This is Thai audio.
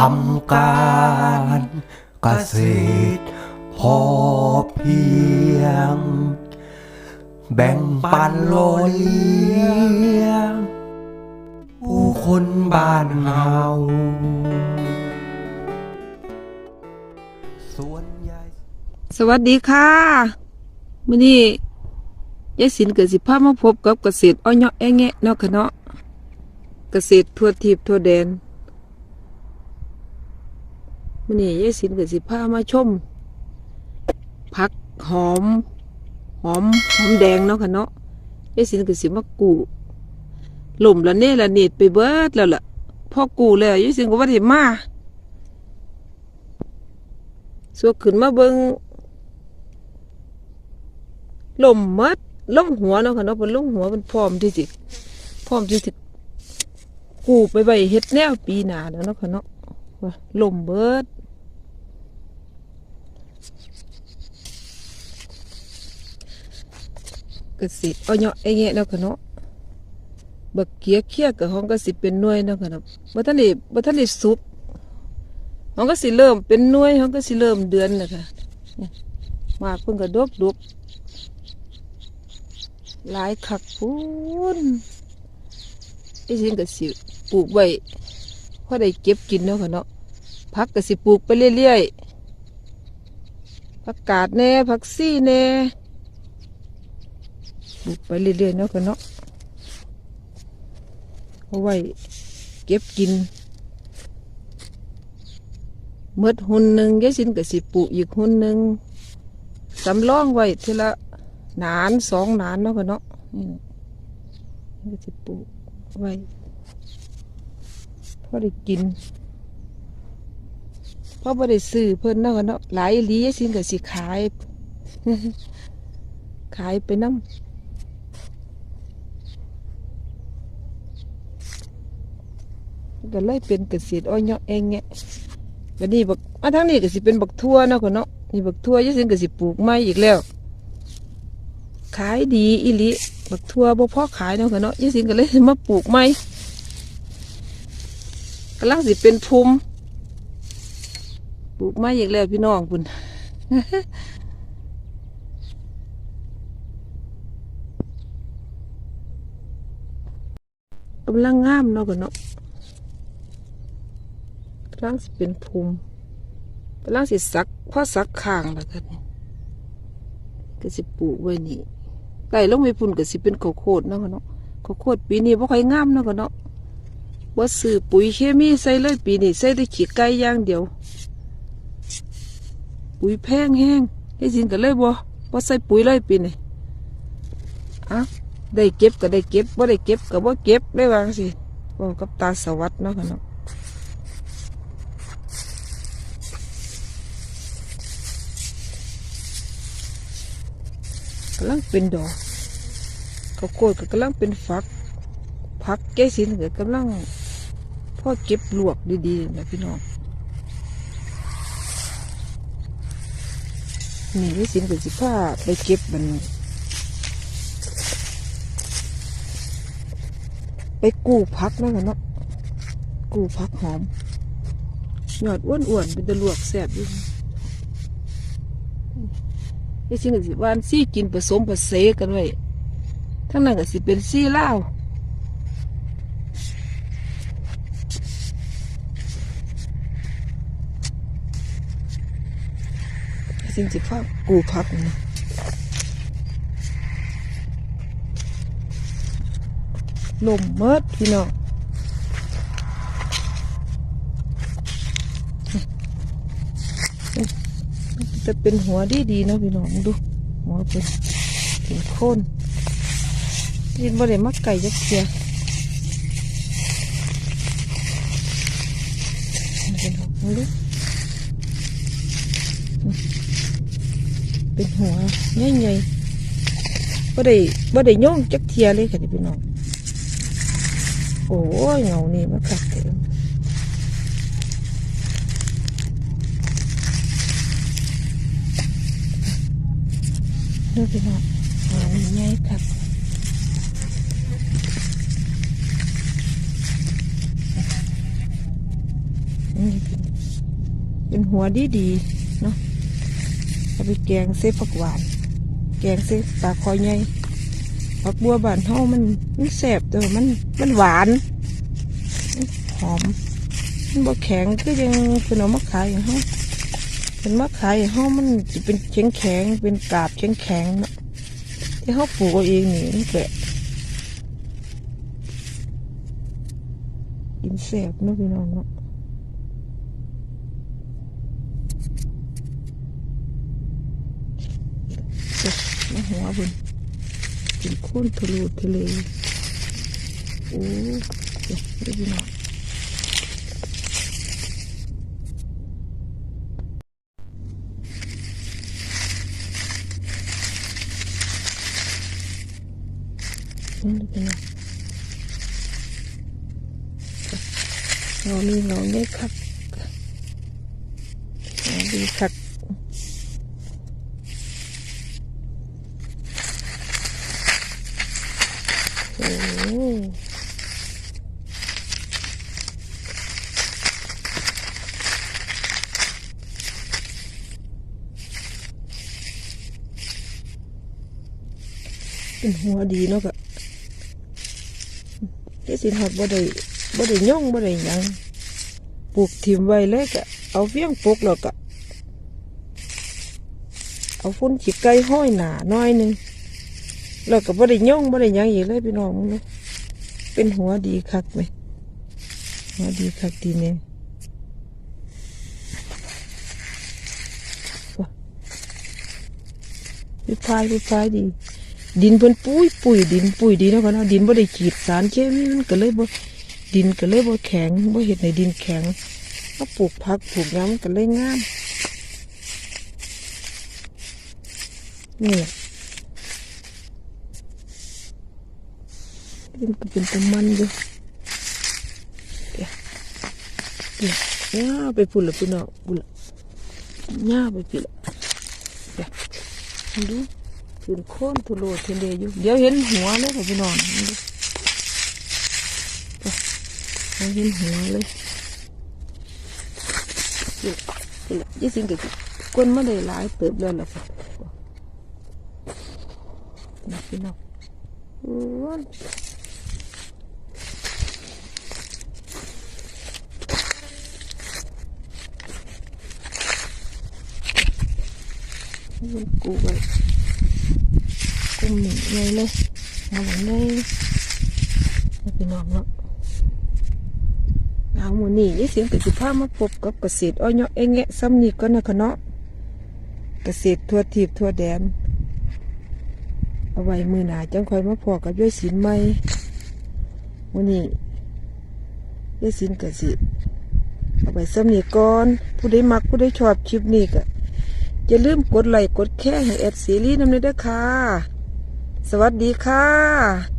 ทำการเกษตรพอเพียง แบ่งปันโลเลี้ยงผู้คนบ้านเฮาส่วนใหญ่สวัสดีค่ะมื้อนี้ยายสินเกิดสิพามาพบกับเกษตรอ้อยเนาะแอะแงะเนาะค่ะเนาะเกษตรทั่วทิพย์ทั่วแดน มื้อนี้ยายสินเกิดสิพามาชมผักหอม หอมหอมแดงเนาะค่ะเนาะยายสินเกิดสิมากู้ล่มละเน่ละเนดไปเบิดแล้วล่ะพอกู้แล้วยายสินก็ว่าได้มาสวกขึ้นมาเบิงลมมัดลงหัวเนาะค่ะเนาะเป็นลงหัวเป็นพร้อมที่สิพร้อมที่สิกูไปใบเฮ็ดแนวปีหนาแล้วเนาะค่ะเนาะ ลมเบิดก็สิเอาเนาะไอ้เงี้ยเนาะค่ะเนาะบักเกียเคียกับห้องก็สิเป็นหน่วยเนาะค่ะเนาะบ่ทันได้บ่ทันได้สุกห้องก็สิเริ่มเป็นหน่วยห้องก็สิเริ่มเดือนนะคะมาเพิ่นก็ดกดกหลายคักพูนไอ้สินก็สิปลูกไว้ พอได้เก็บกินเนาะค่ะเนาะผักก็สิปลูกไปเรื่อยๆผักกาดแน่ผักซี่แน่ปลูกไปเรื่อยๆเนาะค่ะเนาะเอาไว้เก็บกินเมื่อหุ่นหนึ่งยายสินก็สิปลูกอีกหุ่นหนึ่งสำรองไว้ทีละหนานสองหนานเนาะค่ะเนาะนี่ก็จะปลูกไว้ อได้กินเพอบ่ได้ซื้อเพิ่นเนาะค่ะเนาะหลายลีสินก็สิขาย ขายไปน้ำก็เลยเป็นเกษตรอ้อยเนาะเองเนี่ยวันนี้บักมาทางนี้ก็สิเป็นบักทั่วเนาะค่ะเนาะนี่บักทั่วยายสินก็สิปลูกไม้อีกแล้ว ขายดีอีลิบักทั่วบ่พอขายเนาะค่ะเนาะยี่สิงก็เลยมาปลูกใหม่ กำลังสิเป็นภูมิปลูกไม้อีกแล้วพี่น้องคุณกำลังงามเนาะค่ะเนาะกำลังสิเป็นภูมิกำลังสิสักพอสักข้างแล้วกันก็สิปลูกไว้นี่ไก่ลงไปพุ่นก็สิเป็นข้าวโพดเนาะค่ะเนาะข้าวโพดปีนี้บ่ค่อยงามเนาะค่ะเนาะ บ่ซื้อปุ๋ยเคมีใส่เลยปีนี้ใส่แต่ขี้ไก่อย่างเดียว ปุ๋ยแพงแห้งได้สินก็เลยบ่บ่ใส่ปุ๋ยเลยปีนี้อะได้เก็บก็ได้เก็บบ่ได้เก็บก็บ่เก็บได้วางซี่บอกกับตาสวัสด์เนาะค่ะเนาะกำลังเป็นดอกข้าวโพดก็กำลังเป็นฝักผักแก้สินก็กำลัง พ่อเก็บลวกดีๆนะพี่น้องนี่แก้สินก็สิผ้าไปเก็บมัน ไปกู้ผักแล้วกันเนาะกู้ผักหอมหยอดอ้วนๆเป็นตะลวกแซ่บอยู่ไอ้สิ่งก็สิหวานซี่กินผสมผสมกันไว้ทั้งนั้นก็สิเป็นซี่เล่า สิ่งสิพักกูพักนะลมเมิดพี่น้องจะเป็นหัวดีดีนะพี่น้องดู หัวเป็นเป็นโคนยินบ่ได้มักไก่จักเทียเป็นหัวดู เป็นหัวใหญ่ๆบ่ได้บ่ได้ย่งจักเทียเลยค่ะพี่น้องโอ้ยเงานี่มันกัดเต็มดูพี่น้องหัวมันใหญ่ครับนี่เป็นหัวดีๆเนาะ ไปแกงเส้ผักหวาน แกงเส้ปลาคอยใหญ่ผักบัวบานเฮามันมันแสบแต่ว่ามันมันหวานหอมมันบ่แข็งก็ยังเป็นเอามาขายอย่างเฮาเป็นมาขายอย่างเฮามันจะเป็นแข็งแข็งเป็นกาบแข็งแข็งเนาะที่เฮาปลูกเอาเองนี่มันแปลกกินแสบเนาะพี่น้องเนาะเจ็บมา หัวบิ่นกินค้นทะลุทะเลโอ้เจ็บเด้อพี่น้องอืมเป็นไงเรามีเราได้คักเราดีคักโอ้โห เป็นหัวดีเนาะกะเจสินหอดบ่ได้บ่ได้ย่องบ่ได้ยังปลูกถิ่มไว้เลยก็เอาเฟี้ยงปลูกแล้วก็เอาฟุ้นขี้ไก่ห้อยหนาน้อยหนึงแล้วก็บ่ได้ย่องบ่ได้ยังอีกเลยพี่น้องมึงเนาะเป็นหัวดีคักไหมหัวดีคักดีเนี่ยพี่พายพี่พายดี ดินเพิ่นปุ้ยปุ้ยดินปุ้ยดีเนาะพ่อเนาะดินบ่ได้ขีดสารเคมีมันก็เลยบ่ดินก็เลยบ่แข็งบ่เฮ็ดให้ดินแข็งก็ปลูกผักปลูกยังมันก็เลยงามนี่แหละดินก็เป็นตะมันอยู่เดี๋ยวเดี๋ยวย่าไปพุ่นละพี่น้องพุ่นละย่าไปพี่ละเดี๋ยวดู ขึ้นโค้นทุโลเทเลอยู่เดี๋ยวเห็นหัวเลยค่ะพี่น้องเห็นหัวเลยนี่นี่แหละยี่สิงกับก้นไมาได้หลายเติบแล้วล่ะค่ะนี่พี่น้องโอ้ยมันกูไว้ กุมหนึ่งเลยเลยเอาหมดเลยเอาไปนอนเนาะเอาหมูนี่ยี่เสียงกับสิพามาพบกับเกษตรอ้อยเนาะเองแงะซ้ำนี่ก็นะคะเนาะเกษตรทั่วทีบทั่วแดน เอาไว้มือหนาจังคอยมาพอกับย้อยสินใหม่วันนี้ย้อยสินกสิเอาไว้ซ้ำนี่ก่อนผู้ใดมักผู้ใดชอบคลิปนี้ก็อย่าลืมกดไลค์กดแชร์ให้แอดซีรีส์นำเลยเด้อค่ะ สวัสดีค่ะ